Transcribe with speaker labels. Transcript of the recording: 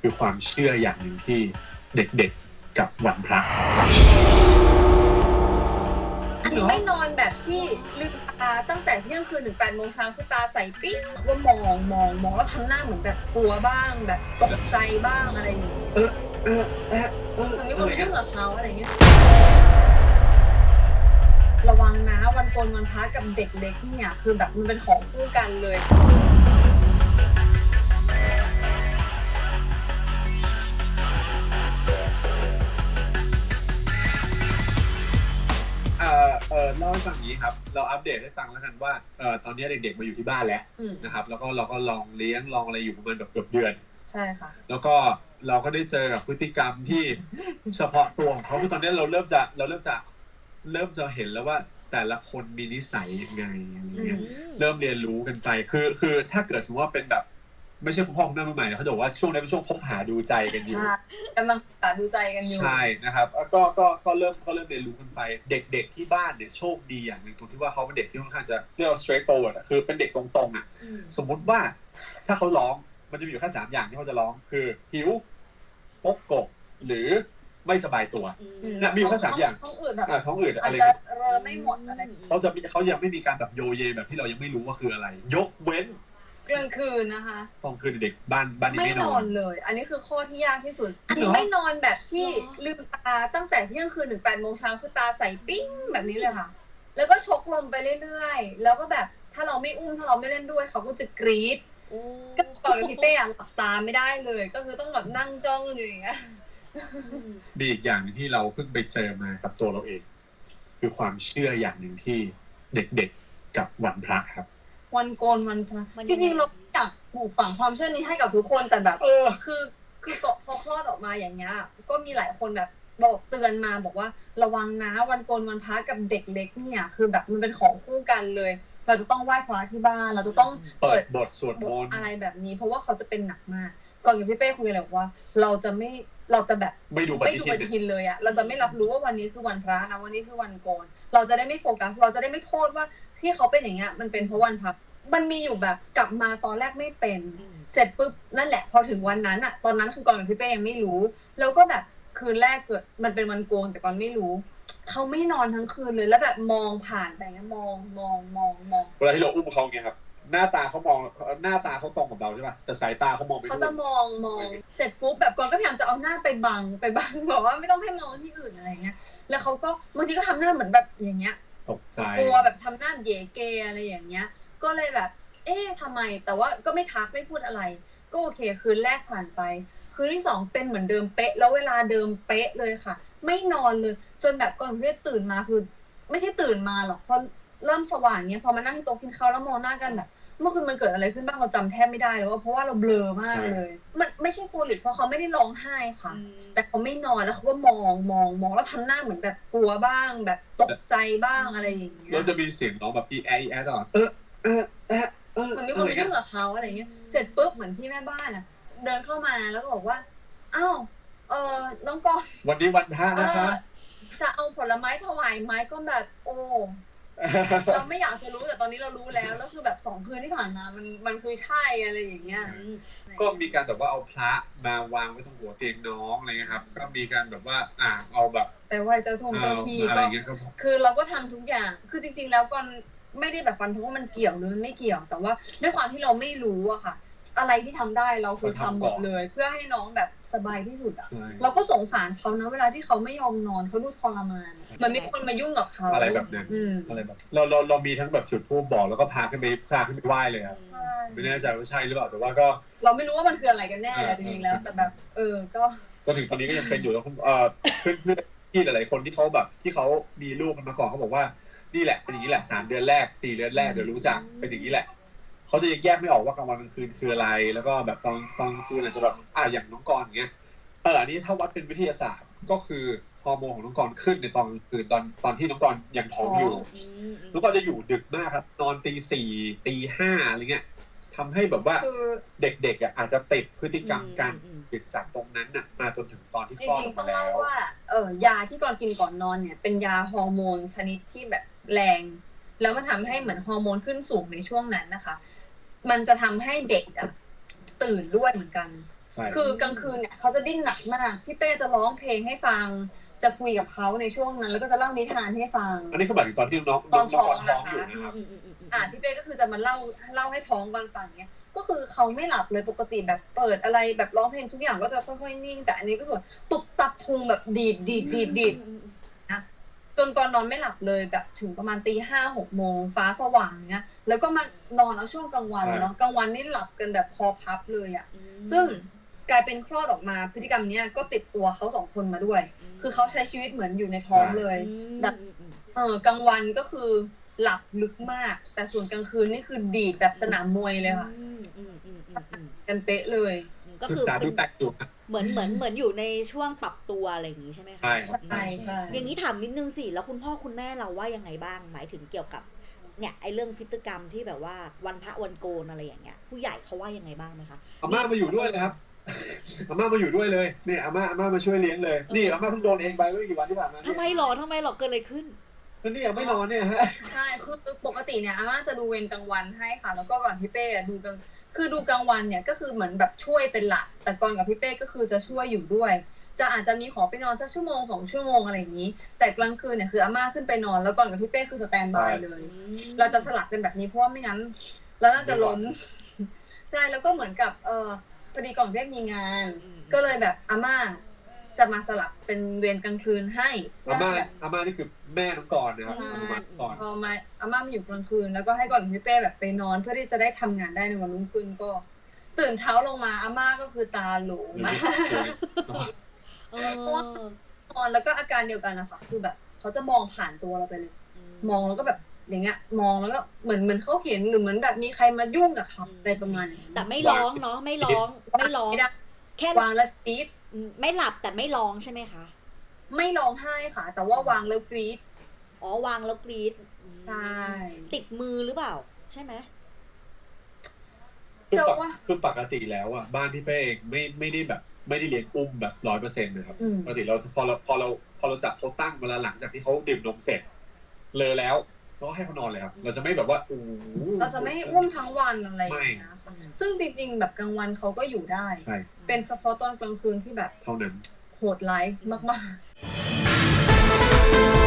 Speaker 1: คือความเชื่ออย่างหนึ่งที่เด็กๆกับวันพระ
Speaker 2: อันนี้ไม่นอนแบบที่ลืมตาตั้งแต่เที่ยงคืนถึงแปดโมงเช้าคือตาใสปิ๊งว่ามองมองมองแล้วทำหน้าเหมือนแบบกลัวบ้างแบบตกใจบ้างอะไรอย่างเงี้ย
Speaker 1: เออเออเออ
Speaker 2: เหมือนมีคนไปยุ่งกับเขาอะไรอย่างเงี้ยระวังนะวันโกนวันพระกับเด็กเล็กเนี่ยคือแบบมันเป็นของคู่กันเลย
Speaker 1: เออเล่าให้ฟังอย่างนี้ครับ เราอัปเดตให้ฟังแล้วกันว่าเออตอนนี้เด็กๆมาอยู่ที่บ้านแล้ว
Speaker 2: อืม
Speaker 1: นะครับ แล้วก็เราก็ลองเลี้ยงลองอะไรอยู่ประมาณแบบเกือบเดือน
Speaker 2: ใช่ค่ะ
Speaker 1: แล้วก็เราก็ได้เจอกับพฤติกรรมที่ เฉพาะตัวของเขาคือตอนนี้เราเริ่มจะเราเริ่มจะเริ่มจะเห็นแล้วว่าแต่ละคนมีนิสัยยังไงอะไรเงี้ย เริ่มเรียนรู้กันไป คือ คือ ถ้าเกิดสมมติว่าเป็นแบบ ไม่ใช่คุณพ่อคุณแม่มือใหม่นะเขาจะบอกว่าช่วงนี้เป็นช่วงคบหาดูใจกันอยู่
Speaker 2: ใช่กำลังศึกษาดูใจกันอยู่
Speaker 1: ใช่นะครับแล้วก็ก็ก็เริ่มก็เริ่มเรียนรู้กันไป เด็กๆที่บ้านเนี่ยโชคดีอย่างหนึ่งตรงที่ว่าเขาเป็นเด็กที่ค่อนข้างจะเรียกว่า straightforward อะคือเป็นเด็กตรงๆอะ
Speaker 2: อืม
Speaker 1: สมมุติว่าถ้าเขาร้องมันจะมีอยู่แค่สามอย่างที่เขาจะร้องคือหิวปกกกหรือไม่สบายตัวเนี่ยมีอยู่แค่สามอย่าง
Speaker 2: ท้องอืดแบบ
Speaker 1: อ่าท้องอืด
Speaker 2: อา
Speaker 1: อะ
Speaker 2: จ
Speaker 1: ไร
Speaker 2: จะ
Speaker 1: เงี้ย
Speaker 2: เรอไม่หมดอะไร
Speaker 1: เขาจะมีเขายังไม่มีการแบบโยเยแบบที่เรายังไม่รู้ว่าคืออะไร ยกเว้น
Speaker 2: กลางคืนนะคะ
Speaker 1: ตอนคืนเด็กบ้านบ้านนี้
Speaker 2: ไม่
Speaker 1: ไม่
Speaker 2: น
Speaker 1: น
Speaker 2: อ
Speaker 1: อนน
Speaker 2: เลย อันนี้คือข้อที่ยากที่สุด อัน
Speaker 1: เหร
Speaker 2: นี้
Speaker 1: อ
Speaker 2: ไม่นอนแบบที่
Speaker 3: เหรอ
Speaker 2: ลืมตาตั้งแต่เที่ยงคืนถึงแปดโมงเช้าคือตาใสปิ้งแบบนี้เลยค่ะ แล้วก็ชกลมไปเรื่อยๆ แล้วก็แบบถ้าเราไม่อุ้มถ้าเราไม่เล่นด้วยเขาก็จะกรี๊ดก็ก่อนกับพี่เป้อะหลับตาไม่ได้เลย ก็คือต้องแบบนั่งจ้องอยู่อย่างเงี้ย
Speaker 1: มีอีกอย่างหนึงที่เราเพิ่งไปเจอมากับตัวเราเอง คือความเชื่ออย่างหนึ่งที่เด็กๆกับวันพระครับ
Speaker 2: วันโกนวันพระ
Speaker 3: มัน
Speaker 2: จ
Speaker 3: ยังไง
Speaker 2: ริงๆเราอยากปลูกฝังความเชื่อนี้ให้กับทุกคนแต่แบบ
Speaker 1: เออ
Speaker 2: คือคือพอคลอดออกมาอย่างเงี้ยก็มีหลายคนแบบบอกเตือนมาบอกว่าระวังนะวันโกนวันพระกับเด็กเล็กเนี่ย คือแบบมันเป็นของคู่กันเลย เราจะต้องไหว้พระที่บ้าน เราจะต้อง
Speaker 1: เปิ
Speaker 2: เปิ
Speaker 1: ด
Speaker 2: ด
Speaker 1: บทสวด
Speaker 2: บ
Speaker 1: ม
Speaker 2: ท
Speaker 1: นต์
Speaker 2: อะไรแบบนี้ เพราะว่าเขาจะเป็นหนักมากก่อนกับพี่เป้คุยเลยบอกว่า เราจะไม่เราจะแบบ
Speaker 1: ไม่ดูป
Speaker 2: ไม่
Speaker 1: ฏิ
Speaker 2: ดู
Speaker 1: ทิ
Speaker 2: ป
Speaker 1: น
Speaker 2: ฏิทินเลยอะเราจะไม่รับรู้ว่าวันนี้คือวันพระนะวันนี้คือวันโกน เราจะได้ไม่โฟกัส เราจะได้ไม่โทษว่า ที่เขาเป็นอย่างเงี้ยมันเป็นเพราะวันพระมันมีอยู่แบบกลับมาตอนแรกไม่เป็น เสร็จปุ๊บนั่นแหละ พอถึงวันนั้นอะตอนนั้นคือก่อนกับพี่เป้ยังไม่รู้ แล้วก็แบบคืนแรกเกิดมันเป็นวันโกนแต่ก่อนไม่รู้เขาไม่นอนทั้งคืนเลยแล้วแบบมองผ่านไปเงี้ยมองมองมองมอง
Speaker 1: เวลาที่เราอุ้มเขาไงครับ หน้าตาเขามองหน้าตาเขาตรงกับเราใช่ป่ะแต่สายตาเขามองไป
Speaker 2: เขา
Speaker 1: นู่
Speaker 2: จะ
Speaker 1: น
Speaker 2: มองมองเสร็จปุ๊บแบบก่อนก็พยายามจะเอาหน้าไปบังไปบังบอกว่าไม่ต้องให้มองที่อื่นอะไรเงี้ย แล้วเขาก็บางทีก็ทำหน้าเหมือนแบบอย่างเงี้ย
Speaker 1: ตกใจ
Speaker 2: กลัวแบบทำหน้าเย่เกอะไรอย่างเงี้ย ก็เลยแบบ เอ๊ะทำไม แต่ว่าก็ไม่ทักไม่พูดอะไร ก็โอเคคืนแรกผ่านไป คืนที่สองเป็นเหมือนเดิมเป๊ะ แล้วเวลาเดิมเป๊ะเลยค่ะ ไม่นอนเลย จนแบบก่อนที่จะตื่นมาคือ ไม่ใช่ตื่นมาหรอกพอเริ่มสว่างเงี้ยพอมานั่งที่โต๊ะกินข้าวแล้วมองหน้ากันแบบเมื่อคืนมันเกิดอะไรขึ้นบ้างเราจำแทบไม่ได้แล้วว่าเพราะว่าเราเบลอมากเลย มัน ไม่ใช่โกลิกเพราะเขาไม่ได้ร้องไห้ค่ะ แต่เขาไม่นอนแล้วเขาก็มองมองมองแล้วทำหน้าเหมือนแบบกลัวบ้าง แบบตกใจบ้างอะไรอย่างเงี้ย
Speaker 1: แล้วจะมีเสียงร้องแบบอีแออีแอตลอดเออเออเออเออ
Speaker 2: เหมือนมีค
Speaker 1: อะ
Speaker 2: น
Speaker 1: ไร
Speaker 2: ไป
Speaker 1: เงี้
Speaker 2: ยุ่
Speaker 1: ย
Speaker 2: งกับเขาอะไรเงี้ยเสร็จปุ๊บเหมือนพี่แม่บ้านอะ เดินเข้ามาแล้วก็บอกว่าอ้าวเออน้องกอน
Speaker 1: วันนี้วันพระ
Speaker 2: เอ
Speaker 1: นะคะ
Speaker 2: อจะเอาผลไม้ถวายไหมก็แบบ โอ้ เราไม่อยากจะรู้แต่ตอนนี้เรารู้แล้วแล้วคือแบบสองคืนที่ผ่านมา มันมันคือใช่อะไรอย่างเงี้ย
Speaker 1: ก็มีการแบบว่าเอาพระมาวางไว้ตรงหัวเตียงน้องอะไรเงี้ยครับ ก็มีการแบบว่าอ่าเอาแบบ
Speaker 2: ไปไหว้เจ้าทงเจ้าที่
Speaker 1: เอาอะไร
Speaker 2: ก็
Speaker 1: เงี้ยครับ
Speaker 2: คือเราก็ทำทุกอย่างคือจริง ๆ แล้วก่อนไม่ได้แบบฟันธงว่ามันเกี่ยวหรือมันไม่เกี่ยว แต่ว่าด้วยความที่เราไม่รู้อะค่ะ อะไรที่ทำได้เราคือทำหมดเลย เพื่อให้น้องแบบสบายที่สุดอะ
Speaker 1: ใช่
Speaker 2: เราก็สงสารเขานะเวลาที่เขาไม่ยอมนอนเขาดูทรมานอะมันมีคนมายุ่งกับเขา
Speaker 1: อะไรแบบนั้น
Speaker 2: อืม
Speaker 1: อะไรแบบเราเราเรามีทั้งแบบจุดทูบบอกแล้วก็พาขึ้นไปพาขึ้นไปไหว้เลยครับ
Speaker 2: ใช่
Speaker 1: ไม่แน่ใจว่าใช่หรือเปล่าแต่ว่าก็
Speaker 2: เราไม่รู้ว่ามันคืออะไรกันแน่แหละจริงๆแล้ว แต่แบบ เออก็
Speaker 1: ก็ถึงตอนนี้ก็ยังเป็นอยู่แล้วคุณเอ่อเพื่อนเพื่อนที่หลายๆคนที่เขาแบบ ที่เขามีลูกกันมาก่อนเขาบอกว่านี่แหละเป็นอย่างนี้แหละสามเดือนแรกสี่เดือนแรกเดี๋ยวรู้จักเป็นอย่างนี้แหละ เขาจะแยกไม่ออกว่ากลางวันกลางคืนคืออะไร แล้วก็แบบตอนตอนกลางคืนอาจจะแบบอ่าอย่างน้องกรณ์อย่างเงี้ยเอออันนี้ถ้าวัดเป็นวิทยาศาสตร์ก็คือฮอร์โมนของน้องกรณ์ขึ้นในตอนกลางคืนตอนตอนที่น้องกรณ์ยังท้องอยู่น้องกรณ์จะอยู่ดึกมากครับ นอนตีสี่ตีห้าอะไรเงี้ยทำให้แบบว่า
Speaker 2: คือ
Speaker 1: เด็กๆอะอาจจะติดพฤติกรรมการ
Speaker 3: อืม
Speaker 1: ดึกจากตรงนั้นน่ะมาจนถึงตอนที่
Speaker 2: จ
Speaker 1: คลอด
Speaker 2: ริ
Speaker 1: องอก
Speaker 2: ๆต้อ
Speaker 1: มางแล้
Speaker 2: เล่าวว่าเออยาที่ก่อนกินก่อนนอนเนี่ย เป็นยาฮอร์โมนชนิดที่แบบแรง แล้วมันทำให้เหมือนฮอร์โมนขึ้นสูงในช่วงนั้นนะคะ มันจะทำให้เด็กอะตื่นด้วยเหมือนกัน
Speaker 1: ใช่ช่
Speaker 2: คือกลางคืนเนี่ยเขาจะดิ้นหนักมาก พี่เป้จะร้องเพลงให้ฟัง จะคุยกับเขาในช่วงนั้น แล้วก็จะเล่านิทานให้ฟัง
Speaker 1: อันนี้คือหมายถึงตอนที่น้อง
Speaker 2: ตอนท้อง
Speaker 1: ท้อง
Speaker 2: นะคะ
Speaker 1: อยู่นะครับ
Speaker 3: อืมอืมอืมอืม
Speaker 2: อ่าพี่เป้ก็คือจะมาเล่าเล่าให้ท้องฟังฟังเนี้ย ก็คือเขาไม่หลับเลยปกติแบบเปิดอะไรแบบร้องเพลงทุกอย่างก็จะค่อยๆนิ่ง แต่อันนี้ก็คือตุบตับพุงแบบดีดดีดดีดดีด
Speaker 3: อืมอืม
Speaker 2: จนก่อนนอนไม่หลับเลยแบบถึงประมาณตีห้าหกโมงฟ้าสว่างเงี้ย แล้วก็มานอนเอาช่วงกลางวันเนาะกลางวันนี่หลับกันแบบคอพับเลยอะ
Speaker 3: อืม
Speaker 2: ซึ่งกลายเป็นคลอดออกมาพฤติกรรมเนี้ยก็ติดตัวเขาสองคนมาด้วย คือเขาใช้ชีวิตเหมือนอยู่ในท้องเลย
Speaker 3: อืม
Speaker 2: แบบ
Speaker 3: อืมอืม
Speaker 2: เออกลางวันก็คือหลับลึกมาก แต่ส่วนกลางคืนนี่คือดีดแบบสนามมวยเลยค่ะ
Speaker 3: อืมอืมอืมอืมอืม
Speaker 2: กันเป๊ะเลย
Speaker 3: ก็
Speaker 1: ศึ
Speaker 3: คื
Speaker 1: ก
Speaker 3: อ
Speaker 1: ษา
Speaker 3: เป็
Speaker 1: ดู
Speaker 3: น
Speaker 1: แตกอยู่นะ
Speaker 3: เหมือนเหมือนเหมือนอยู่ในช่วงปรับตัวอะไรอย่างนี้ใช่ไหมคะ
Speaker 1: ใช่
Speaker 2: ใช่ใช่
Speaker 3: อย่างนี้ถามนิดนึงสิแล้วคุณพ่อคุณแม่เราว่ายังไงบ้าง หมายถึงเกี่ยวกับ เนี่ยไอ้เรื่องพฤติกรรมที่แบบว่าวันพระวันโกนอะไรอย่างเงี้ย ผู้ใหญ่เขาว่ายังไงบ้างไหมคะ
Speaker 1: อาม่ามาอยู่ด้วยนะครับ อาม่ามาอยู่ด้วยเลยนี่อาม่าอาม่ามาช่วยเลี้ยงเลยนี่อาม่าเพิ่งโดนเองไปเมื่อกี่วันที่ผ่านมาเนี่ย
Speaker 3: ทำไมหรอทำไมหรอเกิดอะไรขึ้น
Speaker 1: ก็นี่ยังไม่นอนเนี่ยฮะ
Speaker 2: ใช่คือปกติเนี่ยอาม่าจะดูเวรกลางวันให้ค่ะ แล้วก็ก่อนพี่เป้อะดูกลาง คือดูกลางวันเนี่ยก็คือเหมือนแบบช่วยเป็นหลัก แต่ก่อนกับพี่เป้ก็คือจะช่วยอยู่ด้วย จะอาจจะมีขอไปนอนสักชั่วโมงสองชั่วโมงอะไรอย่างนี้ แต่กลางคืนเนี่ยคืออาม่าขึ้นไปนอนแล้วก่อนกับพี่เป้คือสแตนบายเลย เราจะสลับกันแบบนี้เพราะว่าไม่งั้นเราน่าจะล้มใช่แล้วก็เหมือนกับเออพอดีก่อนเป้มีงาน
Speaker 3: อืม
Speaker 2: ก็เลยแบบอาม่า จะมาสลับเป็นเวรกลางคืนให้เพื่
Speaker 1: อา
Speaker 2: อ
Speaker 1: ม่า
Speaker 2: แบบ
Speaker 1: อาม่านี่คือแม่น้องกรณ์นะครับ
Speaker 2: ใช่
Speaker 1: อาม่าก่อน
Speaker 2: พอมาอาม่ามาอยู่กลางคืน แล้วก็ให้ก่อนพี่เป้แบบไปนอนเพื่อที่จะได้ทำงานได้ในวันรุ่งขึ้นก็ ตื่นเช้าลงมาอาม่าก็คือตาโหลมาก
Speaker 3: เออ
Speaker 2: นอนแล้วก็อาการเดียวกันนะคะคือแบบเขาจะมองผ่านตัวเราไปเลย มองแล้วก็แบบอย่างเงี้ย มองแล้วก็เหมือนเหมือนเขาเห็นหรือเหมือนแบบมีใครมายุ่งกับเขาอะไรประมาณนี้
Speaker 3: แต่ไม่ร้องเนาะไม่ร้องไม่ร้อง
Speaker 2: ไม่ได้
Speaker 3: แค่
Speaker 2: วางแล้วกรี๊ด
Speaker 3: อืมไม่หลับแต่ไม่ร้องใช่ไหมคะ
Speaker 2: ไม่ร้องไห้ค่ะ แต่ว่าวางแล้วกรี๊ด
Speaker 3: อ๋อวางแล้วกรีดอืม
Speaker 2: ใช่
Speaker 3: ติดมือหรือเปล่า ใช่ไหม
Speaker 1: คือ
Speaker 2: เจ้า
Speaker 1: ปก
Speaker 2: ว่า
Speaker 1: คือปกติแล้วอะบ้านพี่เป้เองไม่ไม่ได้แบบ ไม่ได้เลี้ยงอุ้มแบบร้อยเปอร์เซ็นต์นะครับ
Speaker 2: อืม
Speaker 1: ปกติเราพอเราพอเราพอเราจับเขาตั้งเวลาหลังจากที่เขาดื่มนมเสร็จ เลยแล้วเรา ก็ให้เขานอนเลยครับ เราจะไม่แบบว่าอ้
Speaker 2: เราจะไม่อุ้มทั้งวันอะไรอย่างเงี้ยซึ่งจริงๆแบบกลางวันเขาก็อยู่ได้เป็นเฉพาะตอนกลางคืนที่แบบ
Speaker 1: เท่านั้น
Speaker 2: โหดไร้ายมากๆ